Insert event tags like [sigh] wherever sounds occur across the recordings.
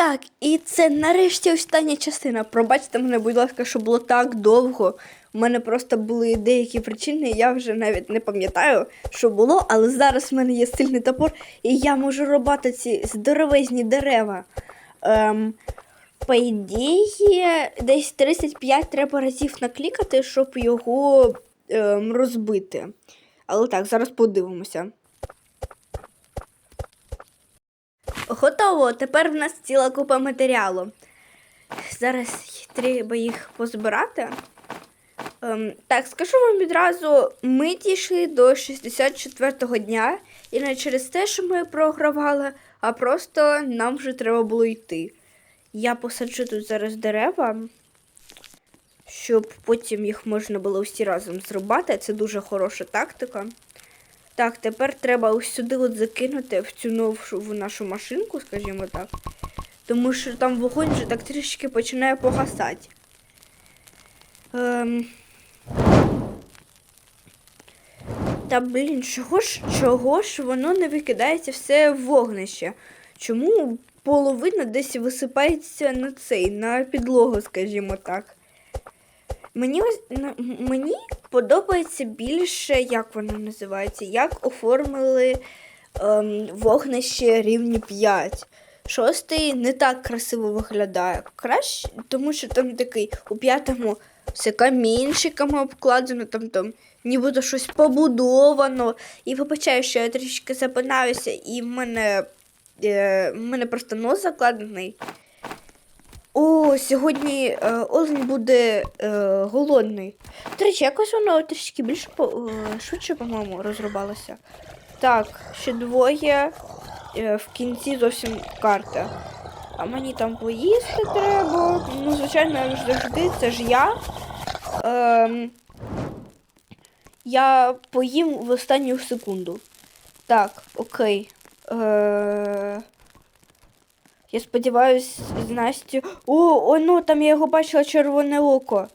Так, і це нарешті остання частина. Пробачте мене, будь ласка, що було так довго. У мене просто були деякі причини, я вже навіть не пам'ятаю, що було, але зараз в мене є сильний топор, і я можу рубати ці здоровезні дерева. Ем, по ідеї, десь 35 треба разів наклікати, щоб його ем, розбити. Але так, зараз подивимося. Готово. Тепер в нас ціла купа матеріалу. Зараз треба їх позбирати. Ем, так, скажу вам відразу, ми дійшли до 64-го дня, і не через те, що ми програвали, а просто нам вже треба було йти. Я посаджу тут зараз дерева, щоб потім їх можна було всі разом зрубати. Це дуже хороша тактика. Так, тепер треба ось сюди от закинути в цю нову в нашу машинку, скажімо так. Тому що там вогонь вже так трішки починає погасати. Ем... Та блін, чого ж, чого ж воно не викидається все в вогнище? Чому половина десь висипається на цей, на підлогу, скажімо так? Мені ось мені подобається більше, як воно називається, як оформили ем, вогнище рівні 5. Шостий не так красиво виглядає. Краще, тому що там такий у п'ятому все камінчиками обкладено, там там нібито щось побудовано. І вибачаю, що я трішки запинаюся, і в мене, е, в мене просто нос закладений. О, сьогодні е, Олень буде е, голодний. До речі, якось воно трішки більше е, швидше, по-моєму, розрубалося. Так, ще двоє. Е, в кінці зовсім карта. А мені там поїсти треба. Ну, звичайно, завжди, це ж я. Ем, я поїм в останню секунду. Так, окей. Е, я сподіваюсь, з Настю. О, о, ну там я його бачила червоне око.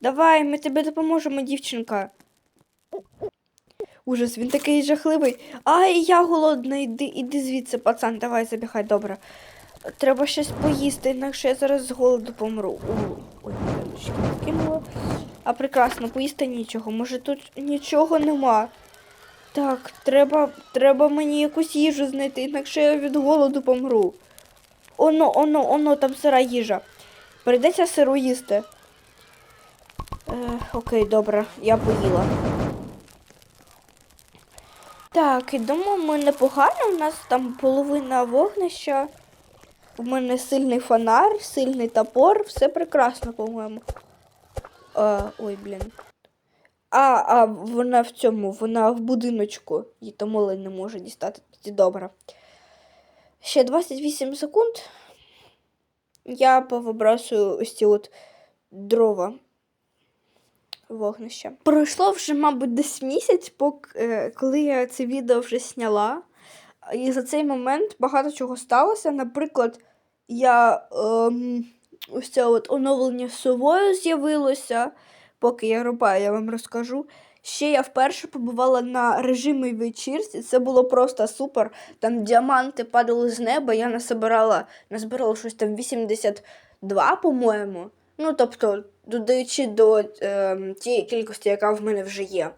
Давай, ми тобі допоможемо, дівчинка. Ужас, він такий жахливий. Ай, я голодна, іди, іди звідси, пацан, давай забігай, добре. Треба щось поїсти, інакше я зараз з голоду помру. Ой, кинула. А прекрасно, поїсти нічого. Може тут нічого нема. Так, треба, треба мені якусь їжу знайти, інакше я від голоду помру. Оно, оно, оно, там сира їжа. Прийдеться сиру їсти. Е, окей, добре, я поїла. Так, і думаю, ми непогано. У нас там половина вогнища. У мене сильний фонар, сильний топор, все прекрасно, по-моєму. Ой, блін. А, а вона в цьому, вона в будиночку. І тому не може дістати. Добре. Ще 28 секунд. Я повибрасую ось ці от дрова вогнища. Пройшло вже, мабуть, десь місяць, поки, е, коли я це відео вже сняла. І за цей момент багато чого сталося. Наприклад, я ем, ось це от оновлення совою з'явилося. Поки я рубаю, я вам розкажу. Ще я вперше побувала на режимі вечірці. Це було просто супер. Там діаманти падали з неба, я насобирала, назбирала щось там 82, по-моєму. Ну, тобто, додаючи до е, тієї кількості, яка в мене вже є.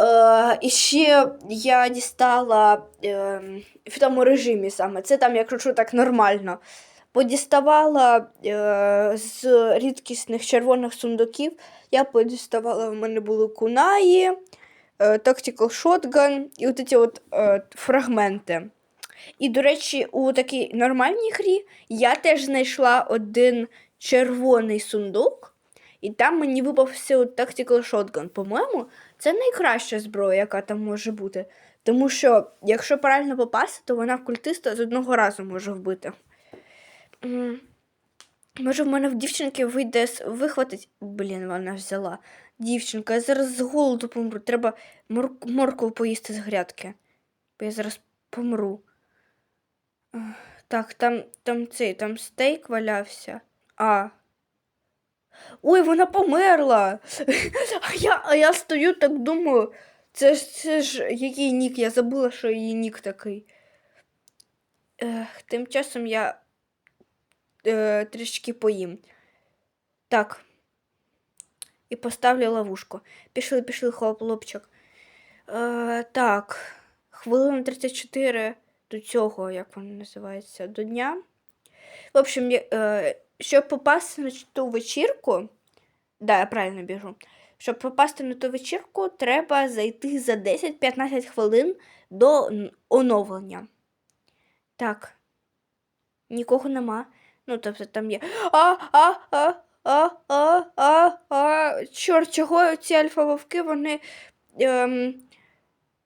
Е, і ще я дістала е, в тому режимі саме. Це там, я кручу так нормально. Подіставала е, з рідкісних червоних сундуків. Я подіставала, в мене були кунаї, е, Tactical Shotgun і от ці от е, фрагменти. І, до речі, у такій нормальній грі я теж знайшла один червоний сундук, і там мені випався Tactical Shotgun. По-моєму, це найкраща зброя, яка там може бути. Тому що, якщо правильно попасти, то вона культиста з одного разу може вбити. Може, в мене в дівчинки вийде вихватить. Блін, вона взяла. Дівчинка, я зараз з голоду помру. Треба мор... моркву поїсти з грядки. Бо я зараз помру. Так, там, там цей, там стейк валявся. А. Ой, вона померла. [laughs] А я, а я стою так думаю. Це ж це ж який нік? Я забула, що її нік такий. Ех, тим часом я е, трішки поїм. Так. І поставлю ловушку. Пішли, пішли, хлопчик. Е, так, хвилина 34 до цього, як воно називається, до дня. В общем, е, щоб попасти на ту вечірку, да, я правильно біжу. Щоб попасти на ту вечірку, треба зайти за 10-15 хвилин до оновлення. Так. Нікого нема. Ну, тобто там є. А, а, а, а, а, а, а. Чорт, чого ці альфа-вовки, вони ем,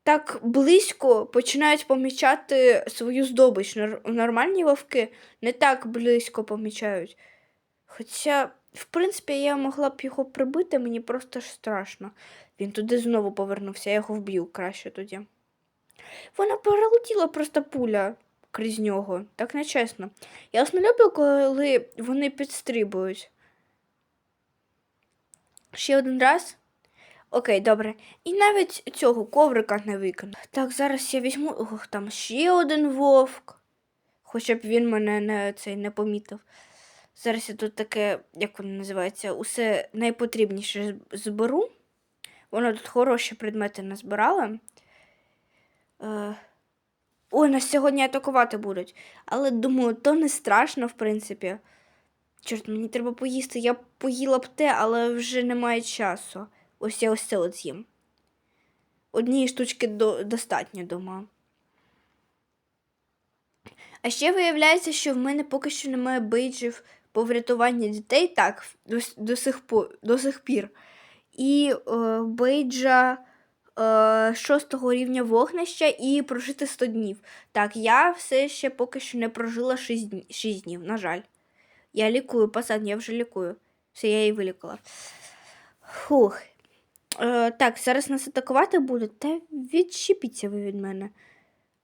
так близько починають помічати свою здобич. Нормальні вовки не так близько помічають. Хоча, в принципі, я могла б його прибити, мені просто ж страшно. Він туди знову повернувся, я його вб'ю краще тоді. Вона перелетіла просто пуля крізь нього, так нечесно. Я ось не люблю, коли вони підстрибують. Ще один раз. Окей, добре. І навіть цього коврика не викину. Так, зараз я візьму. Ох, там ще один вовк. Хоча б він мене не, цей, не помітив. Зараз я тут таке, як воно називається, усе найпотрібніше зберу. Вона тут хороші предмети назбирала. Ой, нас сьогодні атакувати будуть. Але думаю, то не страшно, в принципі. Чорт, мені треба поїсти. Я поїла б те, але вже немає часу. Ось я ось це от з'їм. Однієї штучки до... достатньо, думаю. А ще виявляється, що в мене поки що немає бейджів по врятуванню дітей, так, до, до, сих, по, до сих пір. І е, бейджа шостого рівня вогнища і прожити 100 днів. Так, я все ще поки що не прожила 6, дні, 6 днів, на жаль. Я лікую, пацан, я вже лікую. Все, я її вилікала. Фух. Е, так, зараз нас атакувати будуть. Та відчіпіться ви від мене.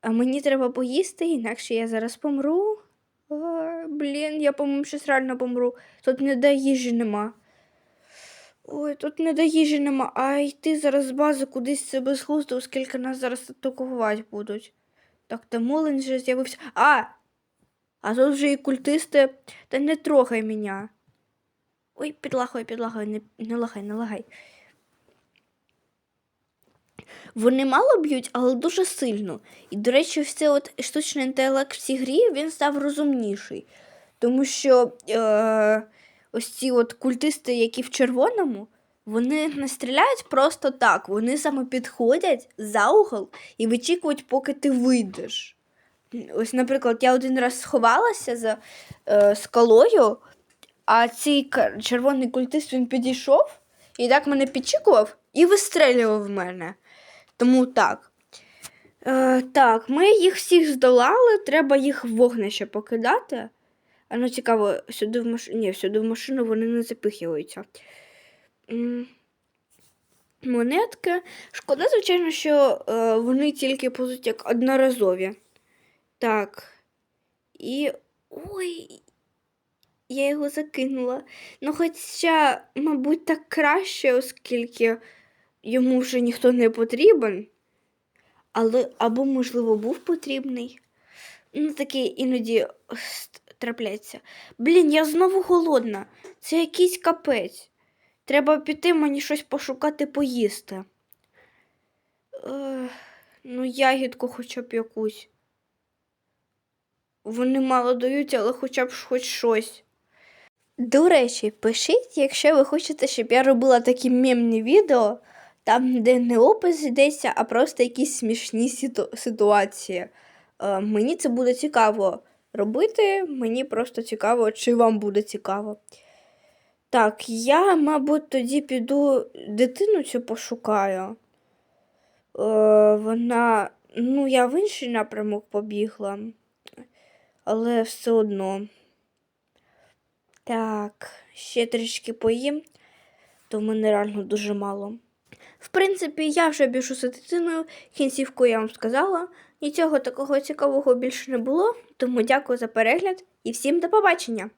А мені треба поїсти, інакше я зараз помру. А, блін, я, по-моєму, щось реально помру. Тут не до їжі нема. Ой, тут не до їжі нема. А йти зараз з бази кудись це безглуздо, оскільки нас зараз атакувати будуть. Так, та Молин вже з'явився. А! А тут вже і культисти. Та не трогай мене. Ой, підлагай, підлагай, не, не лагай, не лагай. Вони мало б'ють, але дуже сильно. І, до речі, цей от штучний інтелект в цій грі він став розумніший. Тому що е, ось ці от культисти, які в червоному, вони не стріляють просто так. Вони саме підходять за угол і вичікують, поки ти вийдеш. Ось, наприклад, я один раз сховалася за е, скалою, а цей червоний культист він підійшов і так мене підчікував і вистрелював в мене. Тому так. Е, так, ми їх всіх здолали, треба їх в вогнище покидати. А ну цікаво, сюди в машину. Ні, сюди в машину вони не запихуються. Монетки. Шкода, звичайно, що е, вони тільки будуть як одноразові. Так. І. Ой. Я його закинула. Ну, хоча, мабуть, так краще, оскільки йому вже ніхто не потрібен. Але або, можливо, був потрібний. Ну, таке іноді трапляється. Блін, я знову голодна. Це якийсь капець. Треба піти мені щось пошукати поїсти. Е, ну, ягідку хоча б якусь. Вони мало дають, але хоча б хоч щось. До речі, пишіть, якщо ви хочете, щоб я робила такі мемні відео, там, де не опис йдеться, а просто якісь смішні ситу- ситуації. Е, мені це буде цікаво робити, мені просто цікаво, чи вам буде цікаво. Так, я, мабуть, тоді піду дитину цю пошукаю. Е, вона, ну, я в інший напрямок побігла, але все одно. Так, ще трішки поїм, то в мене реально дуже мало. В принципі, я вже біжу за дитиною, кінцівку я вам сказала. Нічого такого цікавого більше не було, тому дякую за перегляд і всім до побачення!